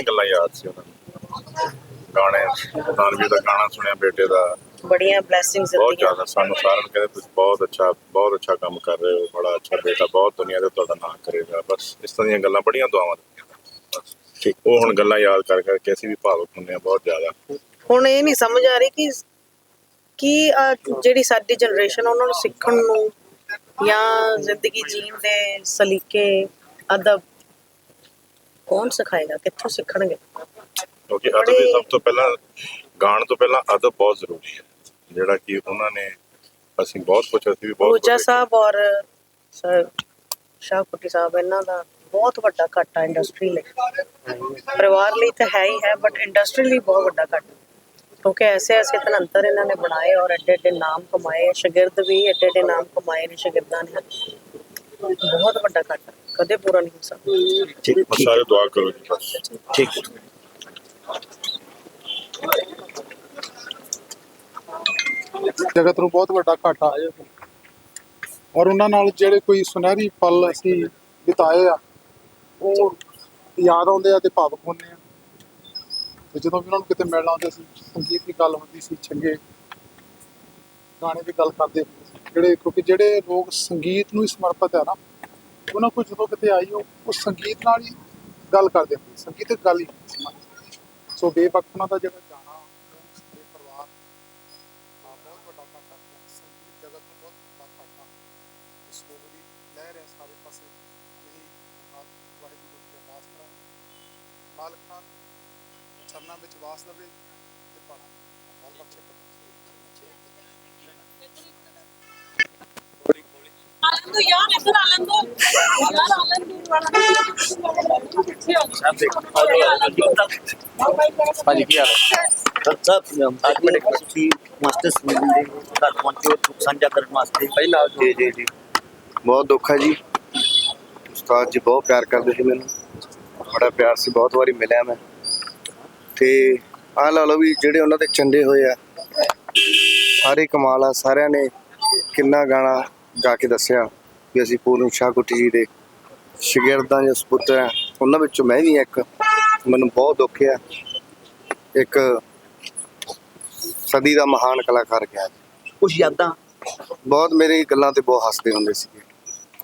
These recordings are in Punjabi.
ਸਾਰੀਆਂ ਗੱਲਾਂ ਯਾਦ ਸੀ ਉਹਨਾਂ ਨੂੰ? ਗਾਣੇ ਤਾਨਵੀਰ ਦਾ ਗਾਣਾ ਸੁਣਿਆ ਬੇਟੇ ਦਾ। ਬੜੀਆਂ ਬਲੇਸਿੰਗਸ ਬਹੁਤ ਜ਼ਿਆਦਾ ਸਾਨੂੰ ਸਾਰਿਆਂ ਨੂੰ ਕਹਿੰਦੇ ਤੁਸੀਂ ਬਹੁਤ ਅੱਛਾ ਬਹੁਤ ਅੱਛਾ ਕੰਮ ਕਰ ਰਹੇ ਹੋ ਬੜਾ ਅੱਛਾ ਬੇਟਾ ਬਹੁਤ ਦੁਨੀਆ ਤੇ ਤੁਹਾਡਾ ਨਾਮ ਕਰੇਗਾ। ਬਸ ਇਸ ਤਰ੍ਹਾਂ ਦੀਆਂ ਗੱਲਾਂ ਬੜੀਆਂ ਦੁਆਵਾਂ ਦਿੱਤੀਆਂ ਬਸ ਠੀਕ। ਉਹ ਹੁਣ ਗੱਲਾਂ ਯਾਦ ਕਰ ਕਰਕੇ ਅਸੀਂ ਵੀ ਭਾਵੁਕ ਹੁੰਦੇ ਆ ਬਹੁਤ ਜ਼ਿਆਦਾ। ਹੁਣ ਇਹ ਨਹੀਂ ਸਮਝ ਆ ਰਹੀ ਕਿ ਕੀ ਜਿਹੜੀ ਸਾਡੀ ਜਨਰੇਸ਼ਨ ਉਹਨਾਂ ਨੂੰ ਸਿੱਖਣ ਨੂੰ ਜਾਂ ਜ਼ਿੰਦਗੀ ਜੀਣ ਦੇ ਸਲੀਕੇ ਅਦਬ ਕੌਣ ਸਿਖਾਏਗਾ? ਕਿੱਥੋਂ ਸਿੱਖਣਗੇ? ਕਿਉਂਕਿ ਅਦਬ ਹੀ ਸਭ ਤੋਂ ਪਹਿਲਾਂ ਗਾਣ ਤੋਂ ਪਹਿਲਾਂ ਅਦਬ ਬਹੁਤ ਜ਼ਰੂਰੀ ਹੈ। ਜਿਹੜਾ ਕਿ ਉਹਨਾਂ ਨੇ ਅਸੀਂ ਬਹੁਤ ਕੁਝ ਅਸੀਂ ਵੀ ਬਹੁਤ ਕੁਛ ਸਾਹਿਬ ਔਰ ਸਰ ਸ਼ਾਹਕੁੱਟੀ ਸਾਹਿਬ ਇਹਨਾਂ ਦਾ ਬਹੁਤ ਵੱਡਾ ਘਾਟਾ ਇੰਡਸਟਰੀ ਲਈ। ਪਰਿਵਾਰ ਲਈ ਤਾਂ ਹੈ ਹੀ ਹੈ ਬਟ ਇੰਡਸਟਰੀ ਲਈ ਬਹੁਤ ਵੱਡਾ ਘਾਟਾ। ਕਿਉਂਕਿ ਐਸੇ ਐਸੇ ਧਨੰਤਰ ਇਹਨਾਂ ਨੇ ਬਣਾਏ ਔਰ ਐਡੇ ਐਡੇ ਨਾਮ ਕਮਾਏ ਸ਼ਾਗਿਰਦ ਵੀ ਐਡੇ ਐਡੇ ਨਾਮ ਕਮਾਏ ਨੇ ਸ਼ਾਗਿਰਦਾਂ ਨੇ। ਬਹੁਤ ਵੱਡਾ ਘਾਟਾ। ਕਦੇ ਪੂਰਾ ਨਹੀਂ ਹੋ ਸਕਦਾ। ਠੀਕ ਬਸ ਸਾਰੇ ਦੁਆ ਕਰੋ ਜੀ ਬਸ। ਠੀਕ ਜਗਤ ਨੂੰ ਬਹੁਤ ਵੱਡਾ ਘਾਟਾ ਔਰ ਉਹਨਾਂ ਨਾਲ ਜਿਹੜੇ ਕੋਈ ਸੁਨਹਿਰੀ ਪਲ ਅਸੀਂ ਬਿਤਾਏ ਆ ਉਹ ਯਾਦ ਆਉਂਦੇ ਆ ਤੇ ਭਾਵੁਕ ਹੁੰਦੇ ਆ। ਤੇ ਜਦੋਂ ਵੀ ਉਹਨਾਂ ਨੂੰ ਕਿਤੇ ਮਿਲਣਾ ਆਉਂਦੇ ਸੀ ਸੰਗੀਤ ਦੀ ਗੱਲ ਹੁੰਦੀ ਸੀ ਚੰਗੇ ਗਾਣੇ ਦੀ ਗੱਲ ਕਰਦੇ ਜਿਹੜੇ ਕਿਉਂਕਿ ਜਿਹੜੇ ਲੋਕ ਸੰਗੀਤ ਨੂੰ ਹੀ ਸਮਰਪਿਤ ਹੈ ਨਾ ਉਹਨਾਂ ਕੋਲ ਜਦੋਂ ਕਿਤੇ ਆਈ ਉਹ ਉਹ ਸੰਗੀਤ ਨਾਲ ਹੀ ਗੱਲ ਕਰਦੇ ਹੁੰਦੇ ਸੀ। ਸੰਗੀਤਕ ਗੱਲ ਹੀ ਹੁੰਦੀ ਸੀ। ਉਹਨਾਂ ਦੀ। ਸੋ ਬੇਵਕਤ ਉਹਨਾਂ ਦਾ ਜਿਹੜਾ ਗਾਣਾ ਉਹ ਸਾਰੇ ਪਰਿਵਾਰ ਆ ਬਹੁਤ ਵੱਡਾ ਘਾਟਾ ਪਿਆ। ਸੰਗੀਤ ਜਗਤ ਨੂੰ ਬਹੁਤ ਵੱਡਾ ਘਾਟਾ। ਇਸ ਕੋਲ ਦੀ ਲਹਿਰ ਹੈ ਸਾਰੇ ਪਾਸੇ। ਇਹੀ ਹਾਲ ਵਾਹਿਗੁਰੂ ਦੀ ਅਰਦਾਸ ਕਰਾਂ ਮਾਲਕ ਨਾਲ ਚਰਨਾਂ ਵਿੱਚ ਵਾਸ ਲਵੇ ਤੇ ਪਾਣਾ ਬਲ ਬਖਸ਼ੇ ਆਲੰਦੂ ਬਹੁਤ ਦੁੱਖ ਹੈ ਜੀ। ਉਸਤਾਦ ਜੀ ਬਹੁਤ ਪਿਆਰ ਕਰਦੇ ਸੀ ਮੈਨੂੰ। ਬੜਾ ਪਿਆਰ ਸੀ ਬਹੁਤ ਵਾਰੀ ਮਿਲਿਆ ਮੈਂ। ਤੇ ਆਹ ਲਾ ਲਓ ਵੀ ਜਿਹੜੇ ਉਹਨਾਂ ਦੇ ਚੰਡੇ ਹੋਏ ਆ ਸਾਰੇ ਕਮਾਲ ਆ ਸਾਰਿਆਂ ਨੇ ਕਿੰਨਾ ਗਾਣਾ ਗਾ ਕੇ ਦੱਸਿਆ ਵੀ ਅਸੀਂ ਪੂਰਨ ਸ਼ਾਹ ਕੁੱਟੀ ਜੀ ਦੇ ਸ਼ਾਗਿਰਦਾਂ ਜਾਂ ਸਪੁੱਤਰ ਆ ਉਹਨਾਂ ਵਿੱਚੋਂ ਮੈਂ ਵੀ ਇੱਕ। ਮੈਨੂੰ ਬਹੁਤ ਦੁੱਖ ਆ ਇੱਕ ਸਦੀ ਦਾ ਮਹਾਨ ਕਲਾਕਾਰ ਗਿਆ ਕੁਝ ਯਾਦਾਂ? ਬਹੁਤ ਮੇਰੀ ਗੱਲਾਂ ਤੇ ਬਹੁਤ ਹੱਸਦੇ ਹੁੰਦੇ ਸੀਗੇ।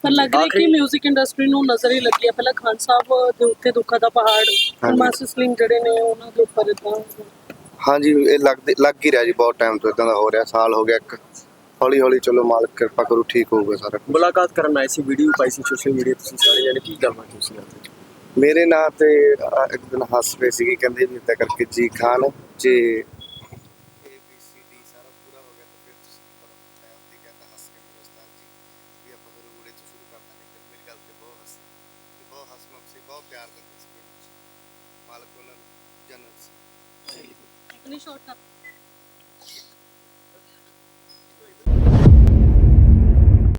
ਪਰ ਲੱਗ ਰਿਹਾ ਕਿ 뮤직 ਇੰਡਸਟਰੀ ਨੂੰ ਨਜ਼ਰ ਹੀ ਲੱਗੀ ਹੈ। ਪਹਿਲਾਂ ਖਾਨ ਸਾਹਿਬ ਦੇ ਉੱਤੇ ਦੁੱਖਾਂ ਦਾ ਪਹਾੜ ਹਾਂਜੀ। ਮਾਸਟਰ ਸਲਿੰਗ ਜਿਹੜੇ ਨੇ ਉਹਨਾਂ ਦੇ ਉੱਪਰ ਇਦਾਂ ਹਾਂਜੀ ਇਹ ਲੱਗਦੇ ਲੱਗ ਹੀ ਰਿਹਾ ਜੀ ਬਹੁਤ ਟਾਈਮ ਤੋਂ। ਇਦਾਂ ਦਾ ਹੋ ਰਿਹਾ। ਸਾਲ ਹੋ ਗਿਆ ਇੱਕ। ਹੌਲੀ ਹੌਲੀ ਚਲੋ ਮਾਲਕ ਕਿਰਪਾ ਕਰੂ ਠੀਕ ਹੋਊਗਾ ਸਾਰਾ ਕੁਛ। ਮੁਲਾਕਾਤ ਕਰਨ ਆਏ ਸੀ ਵੀਡੀਓ ਪਾਈ ਸੀ ਸੋਸ਼ਲ ਮੀਡੀਆ ਤੁਸੀਂ ਸਾਰੇ ਜਾਣੇ ਕੀ ਕਰਨਾ ਤੁਸੀਂ ਅੱਜ ਮੇਰੇ ਨਾਂ ਤੇ ਅਹ, ਇੱਕ ਦਿਨ ਹੱਸ ਪਏ ਸੀਗੇ ਕਹਿੰਦੇ ਵੀ ਏਦਾਂ ਕਰਕੇ ਜੀ ਖਾਨ ਜੇ ਡੀ ਸਾਰਾ ਪੂਰਾ ਹੋ ਗਿਆ ਤਾਂ ਫਿਰ ਤੁਸੀਂ ਕਰੋ। ਟਾਈਮ ਤੇ ਕਹਿੰਦਾ ਹੱਸ ਕੇ ਮੇਰੇ ਉਸਤਾਦ ਜੀ ਵੀ ਆਪਾਂ ਫਿਰ ਉੜੇ ਤੋਂ ਸ਼ੁਰੂ ਕਰ ਦਾਂਗੇ ਫਿਰ ਮੇਰੀ ਗੱਲ ਤੇ ਬਹੁਤ ਹੱਸੇ ਤੇ ਬਹੁਤ ਹੱਸਮੁਖ ਸੀ ਬਹੁਤ ਪਿਆਰ ਦਿੰਦੇ ਸੀ ਮਾਲਕ ਉਹਨਾਂ ਨੂੰ ਜਨਤ ਸੀ। ਆਪਣੀ ਸ਼ਾਟ ਕਰ